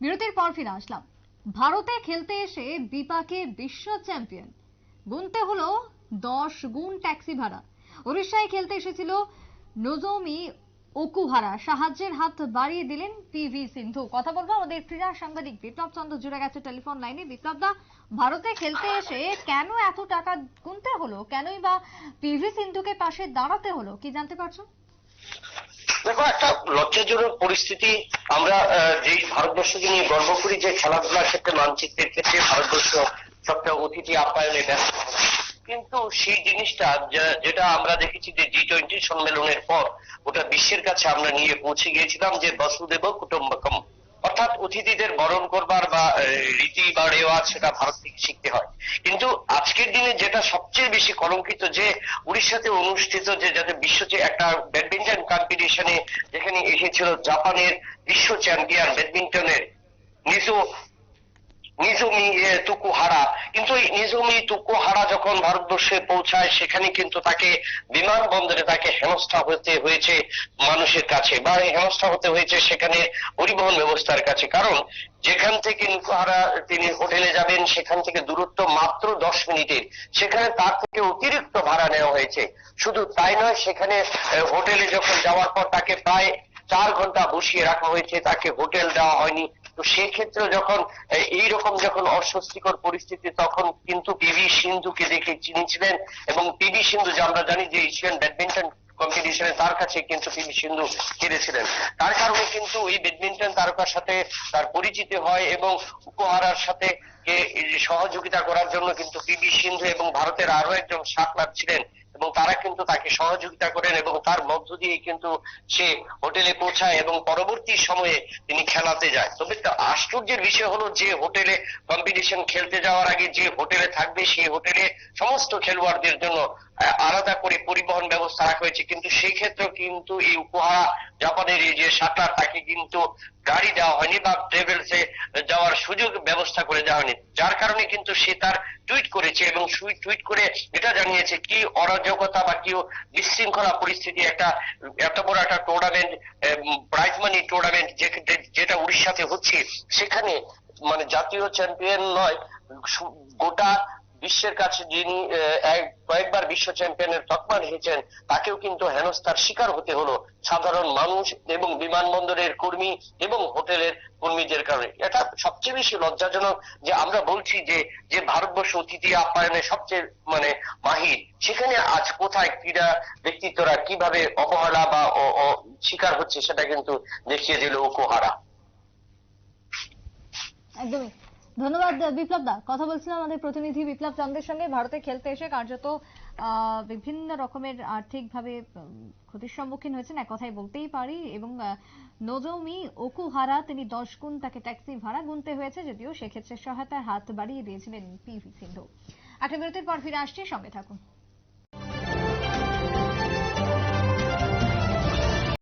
বিরতির পর ফিরে আসলাম। ভারতে খেলতে এসে বিপাকে বিশ্ব চ্যাম্পিয়ন। গুনতে হলো দশ গুণ ট্যাক্সি ভাড়া। উড়িষ্যায় খেলতে এসেছিল নোজোমি ওকুহারা। সাহায্যের হাত বাড়িয়ে দিলেন পিভি সিন্ধু। কথা বলব আমাদের ক্রীড়া সাংবাদিক বিপ্লব চন্দ্র, জুড়ে গেছে টেলিফোন লাইনে। বিপ্লব দা ভারতে খেলতে এসে কেন এত টাকা গুনতে হলো? কেনই বা পিভি সিন্ধুকে পাশে দাঁড়াতে হলো? কি জানতে পারছ? দেখো, একটা লজ্জাজনক পরিস্থিতি। আমরা যেই ভারতবর্ষকে নিয়ে গর্ব করি, যে খেলাধুলার ক্ষেত্রে মানচিত্রের ক্ষেত্রে ভারতবর্ষ সবটা অতিথি আপ্যায়নে ব্যস্ত কিন্তু সেই জিনিসটা যেটা আমরা দেখেছি যে জি টোয়েন্টি সম্মেলনের পর ওটা বিশ্বের কাছে আমরা নিয়ে পৌঁছে গিয়েছিলাম যে বসুদেব কুটুম্বকম। অর্থাৎ অতিথিদের বরণ করবার বা রীতি বা রেওয়াজ সেটা ভারত থেকে শিখতে হয়। কিন্তু আজকের দিনে যেটা সবচেয়ে বেশি কলঙ্কিত যে উড়িষ্যাতে অনুষ্ঠিত যে যাতে বিশ্ব যে একটা ব্যাডমিন্টন কম্পিটিশনে যেখানে এসেছিল জাপানের বিশ্ব চ্যাম্পিয়ন ব্যাডমিন্টনের নিজো নিজুমি তুকুহারা। কিন্তু এই নিজুমি, তুকুহারা যখন ভারতবর্ষে পৌঁছায়, সেখানে কিন্তু তাকে বিমানবন্দরে তাকে হেনস্থা হতে হয়েছে মানুষের কাছে। বা হেনস্থা হতে হয়েছে সেখানে পরিবহন ব্যবস্থার কাছে। কারণ যেখান থেকে নিকুহারা তিনি হোটেলে যাবেন, সেখান থেকে দূরত্ব মাত্র দশ মিনিটের। সেখানে তার থেকে অতিরিক্ত ভাড়া নেওয়া হয়েছে। শুধু তাই নয়, সেখানে হোটেলে যখন যাওয়ার পর তাকে প্রায় চার ঘণ্টা বসিয়ে রাখা হয়েছে। তাকে হোটেল দেওয়া হয়নি। তো সেক্ষেত্রে যখন এই এইরকম যখন অস্বস্তিকর পরিস্থিতি, তখন কিন্তু পিভি সিন্ধুকে দেখে চিনেছিলেন এবং পিভি সিন্ধু যে আমরা জানি যে এশিয়ান ব্যাডমিন্টন কম্পিটিশনে তার কাছে কিন্তু পিভি সিন্ধু হেরেছিলেন তার কারণে কিন্তু এই ব্যাডমিন্টন তারকার সাথে তার পরিচিতি হয় এবং উপহারার সাথে সহযোগিতা করার জন্য কিন্তু পিভি সিন্ধু এবং ভারতের আরও একজন সাকলার ছিলেন এবং তারা কিন্তু তাকে সহযোগিতা করেন এবং তার মধ্য দিয়ে কিন্তু সে হোটেলে পৌঁছায় এবং পরবর্তী সময়ে তিনি খেলাতে যায়। তবে আশ্চর্যের বিষয় হলো যে হোটেলে কম্পিটিশন খেলতে যাওয়ার আগে যে হোটেলে থাকবে সেই হোটেলে সমস্ত খেলোয়াড়দের জন্য আলাদা করে পরিবহন ব্যবস্থা রাখা হয়েছে। কিন্তু সেই ক্ষেত্রেও কিন্তু এই উপহার জাপানের এই যে সাঁতার তাকে কিন্তু গাড়ি দেওয়া হয়নি বা ট্রেভেলসে যাওয়ার সুযোগ ব্যবস্থা করে দেওয়া হয়নি। যার কারণে কিন্তু সে তার টুইট করেছে এবং টুইট করে এটা জানিয়েছে কি অরাজকতা বা কি বিশৃঙ্খলা পরিস্থিতি একটা, এত বড় একটা টুর্নামেন্ট প্রাইজ মানি টুর্নামেন্ট যেটা উড়িষ্যাতে হচ্ছে, সেখানে মানে জাতীয় চ্যাম্পিয়ন নয় গোটা বিশ্বের কাছে যিনি কয়েকবার বিশ্ব চ্যাম্পিয়নের তকমা রেখেছেন তাকেও কিন্তু হেনস্থার শিকার হতে হলো সাধারণ মানুষ এবং বিমানবন্দরের কর্মী এবং হোটেলের কর্মীদের কারণে। এটা সবচেয়ে বেশি লজ্জাজনক যে আমরা বলছি যে যে ভারতবর্ষ অতিথি আপ্যায়নে সবচেয়ে মানে মাহির, সেখানে আজ কোথায় ক্রীড়া ব্যক্তিত্বরা কীভাবে অবহেলা বা শিকার হচ্ছে সেটা কিন্তু দেখিয়ে দিল উপহারা একদমই। ধন্যবাদ বিপ্লব দা কথা বলছিলাম আমাদের প্রতিনিধি বিপ্লব চন্দ্রের সঙ্গে। ভারতে খেলতে এসে কার্যত বিভিন্ন রকমের আর্থিকভাবে ক্ষতির সম্মুখীন হয়েছেন। এক কথায় বলতেই পারি। এবং নজমি নোজমি ওকুহারা, তিনি দশ গুণ তাকে ট্যাক্সি ভাড়া গুনতে হয়েছে, যদিও সেক্ষেত্রে সহায়তার হাত বাড়িয়ে দিয়েছিলেন পিভি সিন্ধু। একটা বিরতির পর ফিরে আসছি। সঙ্গে থাকুন।